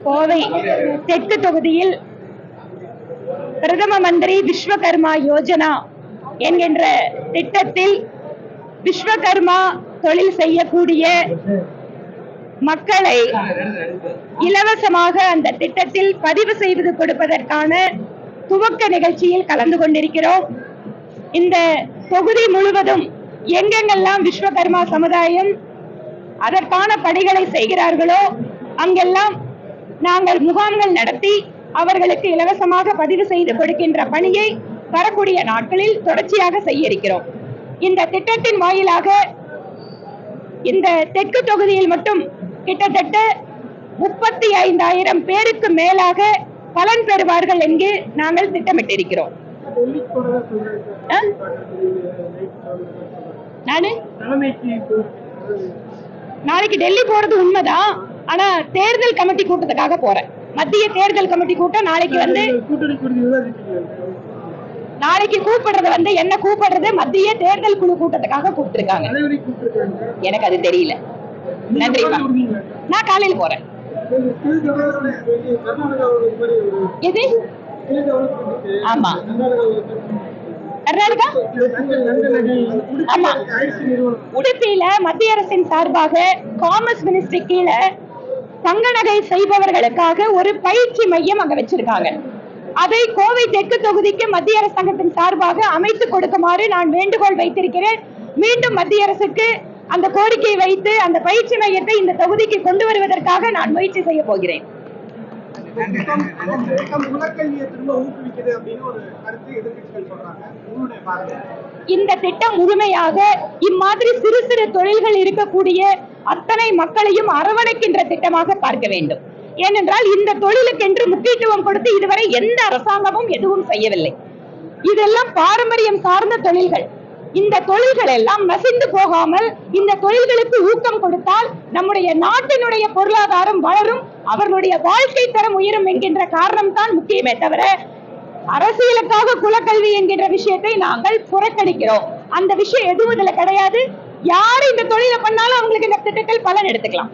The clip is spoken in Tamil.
கோவை தெற்கு தொகுதியில் பிரதம மந்திரி விஸ்வகர்மா யோஜனா என்கின்ற திட்டத்தில் விஸ்வகர்மா தொழில் செய்யக்கூடிய மக்களை இலவசமாக அந்த திட்டத்தில் பதிவு செய்து கொடுப்பதற்கான துவக்க நிகழ்ச்சியில் கலந்து கொண்டிருக்கிறோம். இந்த தொகுதி முழுவதும் எங்கெங்கெல்லாம் விஸ்வகர்மா சமுதாயம் அதற்கான பணிகளை செய்கிறார்களோ அங்கெல்லாம் நாங்கள் முகாம்கள் நடத்தி அவர்களுக்கு இலவசமாக பதிவு செய்து கொடுக்கின்ற பணியை வரக்கூடிய நாட்களில் தொடர்ச்சியாக செய்ய இருக்கிறோம் இந்த திட்டத்தின் வாயிலாக இந்த தெற்கு தொகுதியில் மட்டும் கிட்டத்தட்ட முப்பத்தி ஐந்தாயிரம் பேருக்கு மேலாக பலன் பெறுவார்கள் என்று நாங்கள் திட்டமிட்டிருக்கிறோம். நாளைக்கு டெல்லி போறது உண்மைதான் ஆனா தேர்தல் கமிட்டி கூட்டத்துக்காக போறேன். மத்திய தேர்தல் கமிட்டி கூட்டம் நாளைக்கு வந்து நாளைக்கு கூப்பிடுறது வந்து என்ன கூப்பிடுறது? மத்திய தேர்தல் குழு கூட்டத்துக்காக கூப்பிட்டிருக்காங்க. எனக்கு அது தெரியல. நன்றிப்பா நான் காலையில போறேன். எது? ஆமா. கர்நாடகா? ஆமா. உடுப்பியில மத்திய அரசின் சார்பாக காமர்ஸ் மினிஸ்ட்ரி கீழே தங்க நகை செய்பவர்களுக்காக ஒரு பயிற்சி மையம் அங்க வச்சிருக்காங்க. அதை கோவை தெற்கு தொகுதிக்கு மத்திய அரசாங்கத்தின் சார்பாக அமைத்து கொடுக்குமாறு நான் வேண்டுகோள் வைத்திருக்கிறேன். மீண்டும் மத்திய அரசுக்கு அந்த கோரிக்கை வைத்து அந்த பயிற்சி மையத்தை இந்த தொகுதிக்கு கொண்டு வருவதற்காக நான் முயற்சி செய்ய போகிறேன். இந்த திட்டம் முழுமையாக இம்மாதிரி சிறு சிறு தொழில்கள் இருக்கக்கூடிய அத்தனை மக்களையும் அரவணைக்கின்ற திட்டமாக பார்க்க வேண்டும். ஏனென்றால் இந்த தொழிலுக்கென்று முக்கியத்துவம் கொடுத்து இதுவரை எந்த அரசாங்கமும் எதுவும் செய்யவில்லை. இதெல்லாம் பாரம்பரியம் சார்ந்த தொழில்கள். இந்த தொழில்கள் எல்லாம் நசிந்து போகாமல் இந்த தொழில்களுக்கு ஊக்கம் கொடுத்தால் நம்முடைய நாட்டினுடைய பொருளாதாரம் வளரும் அவர்களுடைய வாழ்க்கை தரம் உயரும் என்கின்ற காரணம் தான் முக்கியமே தவிர அரசியலுக்காக குலக்கல்வி என்கின்ற விஷயத்தை நாங்கள் புறக்கணிக்கிறோம். அந்த விஷயம் எதுவும் இதுல கிடையாது. யாரு இந்த தொழிலை பண்ணாலும் அவங்களுக்கு இந்த திட்டத்தில் பலன் எடுத்துக்கலாம்.